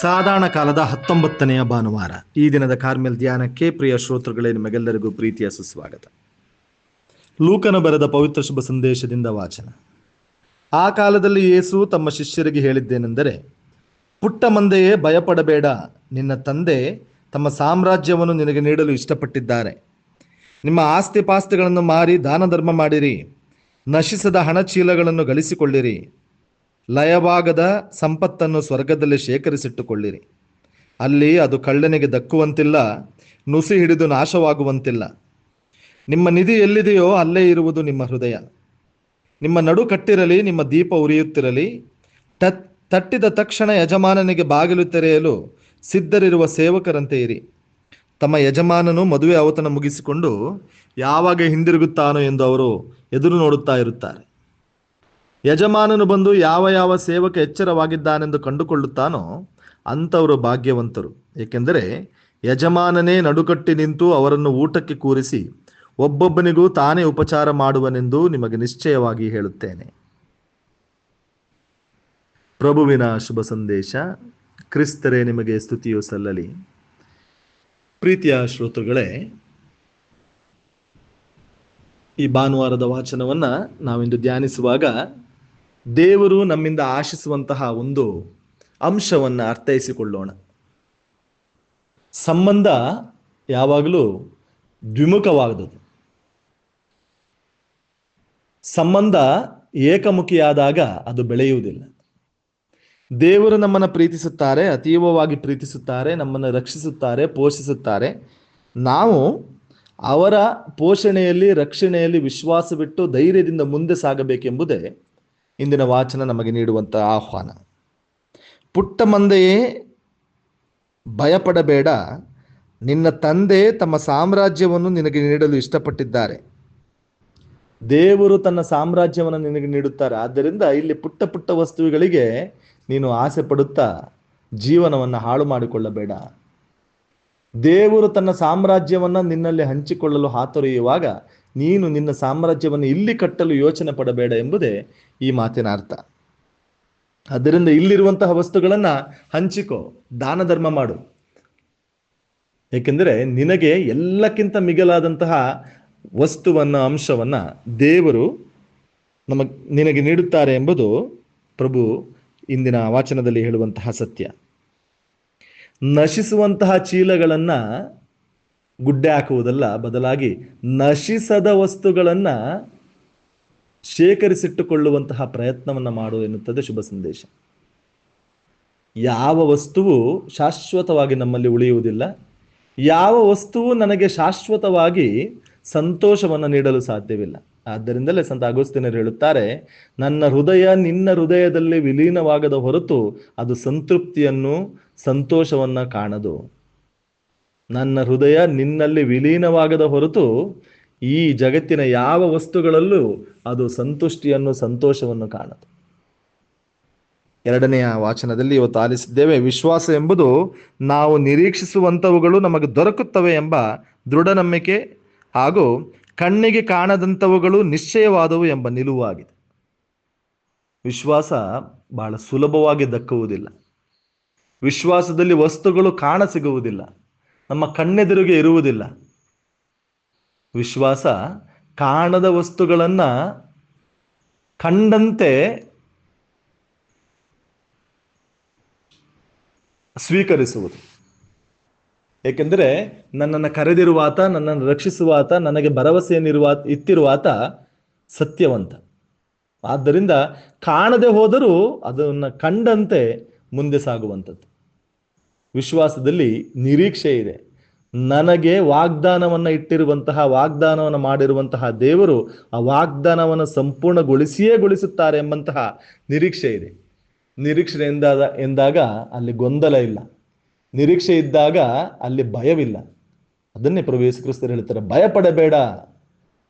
ಸಾಧಾರಣ ಕಾಲದ ಹತ್ತೊಂಬತ್ತನೆಯ ಭಾನುವಾರ, ಈ ದಿನದ ಕಾರ್ಮೆಲ್ ಧ್ಯಾನಕ್ಕೆ ಪ್ರಿಯ ಶ್ರೋತೃಗಳೇ, ನಿಮಗೆಲ್ಲರಿಗೂ ಪ್ರೀತಿಯ ಸುಸ್ವಾಗತ. ಲೂಕನ ಬರೆದ ಪವಿತ್ರ ಶುಭ ಸಂದೇಶದಿಂದ ವಾಚನ. ಆ ಕಾಲದಲ್ಲಿ ಯೇಸು ತಮ್ಮ ಶಿಷ್ಯರಿಗೆ ಹೇಳಿದ್ದೇನೆಂದರೆ, ಪುಟ್ಟ ಮಂದೆಯೇ ಭಯಪಡಬೇಡ, ನಿನ್ನ ತಂದೆ ತಮ್ಮ ಸಾಮ್ರಾಜ್ಯವನ್ನು ನಿನಗೆ ನೀಡಲು ಇಷ್ಟಪಟ್ಟಿದ್ದಾರೆ. ನಿಮ್ಮ ಆಸ್ತಿ ಪಾಸ್ತಿಗಳನ್ನು ಮಾರಿ ದಾನ ಧರ್ಮ ಮಾಡಿರಿ, ನಶಿಸದ ಹಣ ಚೀಲಗಳನ್ನು ಗಳಿಸಿಕೊಳ್ಳಿರಿ ಲಯವಾಗದ ಸಂಪತ್ತನ್ನು ಸ್ವರ್ಗದಲ್ಲಿ ಶೇಖರಿಸಿಟ್ಟುಕೊಳ್ಳಿರಿ. ಅಲ್ಲಿ ಅದು ಕಳ್ಳನಿಗೆ ದಕ್ಕುವಂತಿಲ್ಲ, ನುಸಿ ಹಿಡಿದು ನಾಶವಾಗುವಂತಿಲ್ಲ. ನಿಮ್ಮ ನಿಧಿ ಎಲ್ಲಿದೆಯೋ ಅಲ್ಲೇ ಇರುವುದು ನಿಮ್ಮ ಹೃದಯ. ನಿಮ್ಮ ನಡು ಕಟ್ಟಿರಲಿ, ನಿಮ್ಮ ದೀಪ ಉರಿಯುತ್ತಿರಲಿ. ತತ್, ತಟ್ಟಿದ ತಕ್ಷಣ ಯಜಮಾನನಿಗೆ ಬಾಗಿಲು ತೆರೆಯಲು ಸಿದ್ಧರಿರುವ ಸೇವಕರಂತೆ ಇರಿ. ತಮ್ಮ ಯಜಮಾನನು ಮದುವೆ ಅವತನ ಮುಗಿಸಿಕೊಂಡು ಯಾವಾಗ ಹಿಂದಿರುಗುತ್ತಾನೋ ಎಂದು ಅವರು ಎದುರು ನೋಡುತ್ತಾ ಇರುತ್ತಾರೆ. ಯಜಮಾನನು ಬಂದು ಯಾವ ಯಾವ ಸೇವಕ ಎಚ್ಚರವಾಗಿದ್ದಾನೆಂದು ಕಂಡುಕೊಳ್ಳುತ್ತಾನೋ ಅಂಥವರು ಭಾಗ್ಯವಂತರು. ಏಕೆಂದರೆ ಯಜಮಾನನೇ ನಡುಕಟ್ಟಿ ನಿಂತು ಅವರನ್ನು ಊಟಕ್ಕೆ ಕೂರಿಸಿ ಒಬ್ಬೊಬ್ಬನಿಗೂ ತಾನೇ ಉಪಚಾರ ಮಾಡುವನೆಂದು ನಿಮಗೆ ನಿಶ್ಚಯವಾಗಿ ಹೇಳುತ್ತೇನೆ. ಪ್ರಭುವಿನ ಶುಭ ಸಂದೇಶ. ಕ್ರಿಸ್ತರೇ, ನಿಮಗೆ ಸ್ತುತಿಯು ಸಲ್ಲಲಿ. ಪ್ರೀತಿಯ ಶ್ರೋತೃಗಳೇ, ಈ ಭಾನುವಾರದ ವಾಚನವನ್ನ ನಾವಿಂದು ಧ್ಯಾನಿಸುವಾಗ ದೇವರು ನಮ್ಮಿಂದ ಆಶಿಸುವಂತಹ ಒಂದು ಅಂಶವನ್ನ ಅರ್ಥೈಸಿಕೊಳ್ಳೋಣ. ಸಂಬಂಧ ಯಾವಾಗಲೂ ದ್ವಿಮುಖವಾದದ್ದು ಸಂಬಂಧ ಏಕಮುಖಿಯಾದಾಗ ಅದು ಬೆಳೆಯುವುದಿಲ್ಲ. ದೇವರು ನಮ್ಮನ್ನು ಪ್ರೀತಿಸುತ್ತಾರೆ, ಅತೀವವಾಗಿ ಪ್ರೀತಿಸುತ್ತಾರೆ, ನಮ್ಮನ್ನು ರಕ್ಷಿಸುತ್ತಾರೆ, ಪೋಷಿಸುತ್ತಾರೆ. ನಾವು ಅವರ ಪೋಷಣೆಯಲ್ಲಿ, ರಕ್ಷಣೆಯಲ್ಲಿ ವಿಶ್ವಾಸವಿಟ್ಟು ಧೈರ್ಯದಿಂದ ಮುಂದೆ ಸಾಗಬೇಕೆಂಬುದೇ ಇಂದಿನ ವಾಚನ ನಮಗೆ ನೀಡುವಂತಹ ಆಹ್ವಾನ. ಪುಟ್ಟ ಮಂದೆಯೇ, ಭಯಪಡಬೇಡ. ನಿನ್ನ ತಂದೆ ತಮ್ಮ ಸಾಮ್ರಾಜ್ಯವನ್ನು ನಿನಗೆ ನೀಡಲು ಇಷ್ಟಪಟ್ಟಿದ್ದಾರೆ. ದೇವರು ತನ್ನ ಸಾಮ್ರಾಜ್ಯವನ್ನು ನಿನಗೆ ನೀಡುತ್ತಾರೆ. ಆದ್ದರಿಂದ ಇಲ್ಲಿ ಪುಟ್ಟ ಪುಟ್ಟ ವಸ್ತುಗಳಿಗೆ ನೀನು ಆಸೆ ಪಡುತ್ತಾ, ಜೀವನವನ್ನು ಹಾಳು ಮಾಡಿಕೊಳ್ಳಬೇಡ. ದೇವರು ತನ್ನ ಸಾಮ್ರಾಜ್ಯವನ್ನ ನಿನ್ನಲ್ಲಿ ಹಂಚಿಕೊಳ್ಳಲು ಹಾತೊರೆಯುವಾಗ ನೀನು ನಿನ್ನ ಸಾಮ್ರಾಜ್ಯವನ್ನು ಇಲ್ಲಿ ಕಟ್ಟಲು ಯೋಚನೆ ಪಡಬೇಡ ಎಂಬುದೇ ಈ ಮಾತಿನ ಅರ್ಥ. ಅದರಿಂದ ಇಲ್ಲಿರುವಂತಹ ವಸ್ತುಗಳನ್ನ ಹಂಚಿಕೋ ದಾನ ಧರ್ಮ ಮಾಡು. ಏಕೆಂದರೆ ನಿನಗೆ ಎಲ್ಲಕ್ಕಿಂತ ಮಿಗಿಲಾದಂತಹ ವಸ್ತುವನ್ನ, ಅಂಶವನ್ನ ದೇವರು ನಮಗ್, ನಿನಗೆ ನೀಡುತ್ತಾರೆ ಎಂಬುದು ಪ್ರಭು ಇಂದಿನ ವಾಚನದಲ್ಲಿ ಹೇಳುವಂತಹ ಸತ್ಯ. ನಶಿಸುವಂತಹ ಚೀಲಗಳನ್ನ ಗುಡ್ಡೆ ಹಾಕುವುದಲ್ಲ, ಬದಲಾಗಿ ನಶಿಸದ ವಸ್ತುಗಳನ್ನ ಶೇಖರಿಸಿಟ್ಟುಕೊಳ್ಳುವಂತಹ ಪ್ರಯತ್ನವನ್ನು ಮಾಡು ಎನ್ನುತ್ತದೆ ಶುಭ ಸಂದೇಶ. ಯಾವ ವಸ್ತುವು ಶಾಶ್ವತವಾಗಿ ನಮ್ಮಲ್ಲಿ ಉಳಿಯುವುದಿಲ್ಲ, ಯಾವ ವಸ್ತುವು ನನಗೆ ಶಾಶ್ವತವಾಗಿ ಸಂತೋಷವನ್ನು ನೀಡಲು ಸಾಧ್ಯವಿಲ್ಲ. ಆದ್ದರಿಂದಲೇ ಸಂತ ಅಗೋಸ್ತಿನರು ಹೇಳುತ್ತಾರೆ, ನನ್ನ ಹೃದಯ ನಿನ್ನ ಹೃದಯದಲ್ಲಿ ವಿಲೀನವಾಗದ ಹೊರತು ಅದು ಸಂತೃಪ್ತಿಯನ್ನು ಸಂತೋಷವನ್ನ ಕಾಣದು. ನನ್ನ ಹೃದಯ ನಿನ್ನಲ್ಲಿ ವಿಲೀನವಾಗದ ಹೊರತು ಈ ಜಗತ್ತಿನ ಯಾವ ವಸ್ತುಗಳಲ್ಲೂ ಅದು ಸಂತುಷ್ಟಿಯನ್ನು, ಸಂತೋಷವನ್ನು ಕಾಣದು ಎರಡನೆಯ ವಾಚನದಲ್ಲಿ ಇವತ್ತು ಆಲಿಸಿದ್ದೇವೆ, ವಿಶ್ವಾಸ ಎಂಬುದು ನಾವು ನಿರೀಕ್ಷಿಸುವಂಥವುಗಳು ನಮಗೆ ದೊರಕುತ್ತವೆ ಎಂಬ ದೃಢ ನಂಬಿಕೆ ಹಾಗೂ ಕಣ್ಣಿಗೆ ಕಾಣದಂಥವುಗಳು ನಿಶ್ಚಯವಾದವು ಎಂಬ ನಿಲುವಾಗಿದೆ. ವಿಶ್ವಾಸ ಬಹಳ ಸುಲಭವಾಗಿ ದಕ್ಕುವುದಿಲ್ಲ. ವಿಶ್ವಾಸದಲ್ಲಿ ವಸ್ತುಗಳು ಕಾಣ ಸಿಗುವುದಿಲ್ಲ. ನಮ್ಮ ಕಣ್ಣೆದುರಿಗೆ ಇರುವುದಿಲ್ಲ. ವಿಶ್ವಾಸ ಕಾಣದ ವಸ್ತುಗಳನ್ನ ಕಂಡಂತೆ ಸ್ವೀಕರಿಸುವುದು. ಏಕೆಂದರೆ ನನ್ನನ್ನು ಕರೆದಿರುವಾತ ನನ್ನನ್ನು ರಕ್ಷಿಸುವಾತ ನನಗೆ ಭರವಸೆಯನ್ನಿರುವ ಇತ್ತಿರುವಾತ ಸತ್ಯವಂತ. ಆದ್ದರಿಂದ ಕಾಣದೆ ಹೋದರೂ ಅದನ್ನು ಕಂಡಂತೆ ಮುಂದೆ ಸಾಗುವಂಥದ್ದು. ವಿಶ್ವಾಸದಲ್ಲಿ ನಿರೀಕ್ಷೆ ಇದೆ. ನನಗೆ ವಾಗ್ದಾನವನ್ನ ಇಟ್ಟಿರುವಂತಹ, ವಾಗ್ದಾನವನ್ನು ಮಾಡಿರುವಂತಹ ದೇವರು ಆ ವಾಗ್ದಾನವನ್ನು ಸಂಪೂರ್ಣಗೊಳಿಸಿಯೇ ಗೊಳಿಸುತ್ತಾರೆ ಎಂಬಂತಹ ನಿರೀಕ್ಷೆ ಇದೆ. ನಿರೀಕ್ಷೆ ಎಂದಾದ ಎಂದಾಗ ಅಲ್ಲಿ ಗೊಂದಲ ಇಲ್ಲ. ನಿರೀಕ್ಷೆ ಇದ್ದಾಗ ಅಲ್ಲಿ ಭಯವಿಲ್ಲ. ಅದನ್ನೇ ಯೇಸು ಕ್ರಿಸ್ತರು ಹೇಳ್ತಾರೆ, ಭಯಪಡಬೇಡ.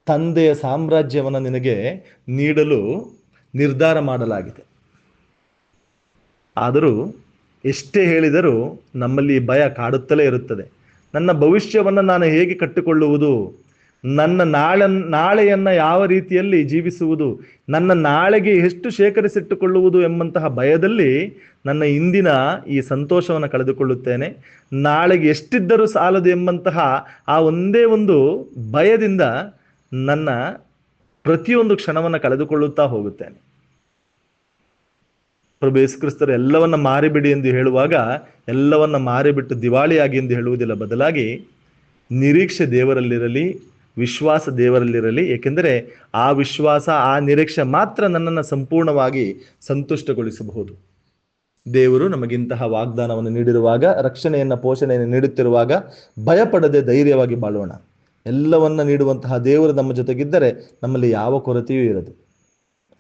ತಂದೆಯ ಸಾಮ್ರಾಜ್ಯವನ್ನು ನಿನಗೆ ನೀಡಲು ನಿರ್ಧಾರ ಮಾಡಲಾಗಿದೆ. ಆದರೂ ಎಷ್ಟೇ ಹೇಳಿದರೂ ನಮ್ಮಲ್ಲಿ ಭಯ ಕಾಡುತ್ತಲೇ ಇರುತ್ತದೆ. ನನ್ನ ಭವಿಷ್ಯವನ್ನು ನಾನು ಹೇಗೆ ಕಟ್ಟಿಕೊಳ್ಳುವುದು? ನನ್ನ ನಾಳೆ ನಾಳೆಯನ್ನ ಯಾವ ರೀತಿಯಲ್ಲಿ ಜೀವಿಸುವುದು? ನನ್ನ ನಾಳೆಗೆ ಎಷ್ಟು ಶೇಖರಿಸಿಟ್ಟುಕೊಳ್ಳುವುದು ಎಂಬಂತಹ ಭಯದಲ್ಲಿ ನನ್ನ ಇಂದಿನ ಈ ಸಂತೋಷವನ್ನು ಕಳೆದುಕೊಳ್ಳುತ್ತೇನೆ. ನಾಳೆಗೆ ಎಷ್ಟಿದ್ದರೂ ಸಾಲದು ಎಂಬಂತಹ ಆ ಒಂದೇ ಒಂದು ಭಯದಿಂದ ನನ್ನ ಪ್ರತಿಯೊಂದು ಕ್ಷಣವನ್ನು ಕಳೆದುಕೊಳ್ಳುತ್ತಾ ಹೋಗುತ್ತೇನೆ. ಪ್ರಭು ಯೇಸು ಎಲ್ಲವನ್ನ ಮಾರಿಬಿಡಿ ಎಂದು ಹೇಳುವಾಗ, ಎಲ್ಲವನ್ನ ಮಾರಿಬಿಟ್ಟು ದಿವಾಳಿಯಾಗಿ ಎಂದು ಹೇಳುವುದಿಲ್ಲ ಬದಲಾಗಿ, ನಿರೀಕ್ಷೆ ದೇವರಲ್ಲಿರಲಿ, ವಿಶ್ವಾಸ ದೇವರಲ್ಲಿರಲಿ, ಏಕೆಂದರೆ ಆ ವಿಶ್ವಾಸ, ಆ ನಿರೀಕ್ಷೆ ಮಾತ್ರ ನನ್ನನ್ನು ಸಂಪೂರ್ಣವಾಗಿ ಸಂತುಷ್ಟಗೊಳಿಸಬಹುದು. ದೇವರು ನಮಗಿಂತಹ ವಾಗ್ದಾನವನ್ನು ನೀಡಿರುವಾಗ, ರಕ್ಷಣೆಯನ್ನು, ಪೋಷಣೆಯನ್ನು ನೀಡುತ್ತಿರುವಾಗ ಭಯಪಡದೆ ಧೈರ್ಯವಾಗಿ ಬಾಳೋಣ. ಎಲ್ಲವನ್ನ ನೀಡುವಂತಹ ದೇವರು ನಮ್ಮ ಜೊತೆಗಿದ್ದರೆ ನಮ್ಮಲ್ಲಿ ಯಾವ ಕೊರತೆಯೂ ಇರದು.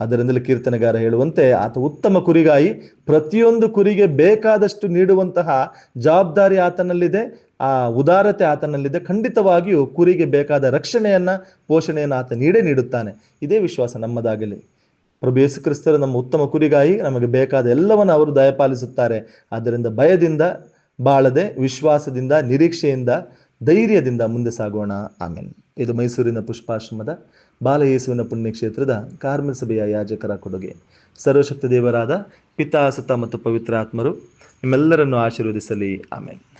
ಅದರಿಂದಲೇ ಕೀರ್ತನೆಗಾರ ಹೇಳುವಂತೆ ಆತ ಉತ್ತಮ ಕುರಿಗಾಯಿ. ಪ್ರತಿಯೊಂದು ಕುರಿಗೆ ಬೇಕಾದಷ್ಟು ನೀಡುವಂತಹ ಜವಾಬ್ದಾರಿ ಆತನಲ್ಲಿದೆ. ಆ ಉದಾರತೆ ಆತನಲ್ಲಿದೆ. ಖಂಡಿತವಾಗಿಯೂ ಕುರಿಗೆ ಬೇಕಾದ ರಕ್ಷಣೆಯನ್ನ, ಪೋಷಣೆಯನ್ನು ಆತ ನೀಡೇ ನೀಡುತ್ತಾನೆ. ಇದೇ ವಿಶ್ವಾಸ ನಮ್ಮದಾಗಲಿ. ಪ್ರಭು ಯೇಸು ಕ್ರಿಸ್ತರು ನಮ್ಮ ಉತ್ತಮ ಕುರಿಗಾಯಿ. ನಮಗೆ ಬೇಕಾದ ಎಲ್ಲವನ್ನು ಅವರು ದಯಪಾಲಿಸುತ್ತಾರೆ. ಆದ್ದರಿಂದ ಭಯದಿಂದ ಬಾಳದೆ, ವಿಶ್ವಾಸದಿಂದ, ನಿರೀಕ್ಷೆಯಿಂದ, ಧೈರ್ಯದಿಂದ ಮುಂದೆ ಸಾಗೋಣ. ಆಮೇಲೆ ಇದು ಮೈಸೂರಿನ ಪುಷ್ಪಾಶ್ರಮದ ಬಾಲಯೇಸುವಿನ ಪುಣ್ಯಕ್ಷೇತ್ರದ ಕಾರ್ಮಿಕ ಸಭೆಯ ಯಾಜಕರ ಕೊಡುಗೆ. ಸರ್ವಶಕ್ತ ದೇವರಾದ ಪಿತಾ ಸುತ ಮತ್ತು ಪವಿತ್ರ ಆತ್ಮರು ನಿಮ್ಮೆಲ್ಲರನ್ನು ಆಶೀರ್ವದಿಸಲಿ. ಆಮೇಲೆ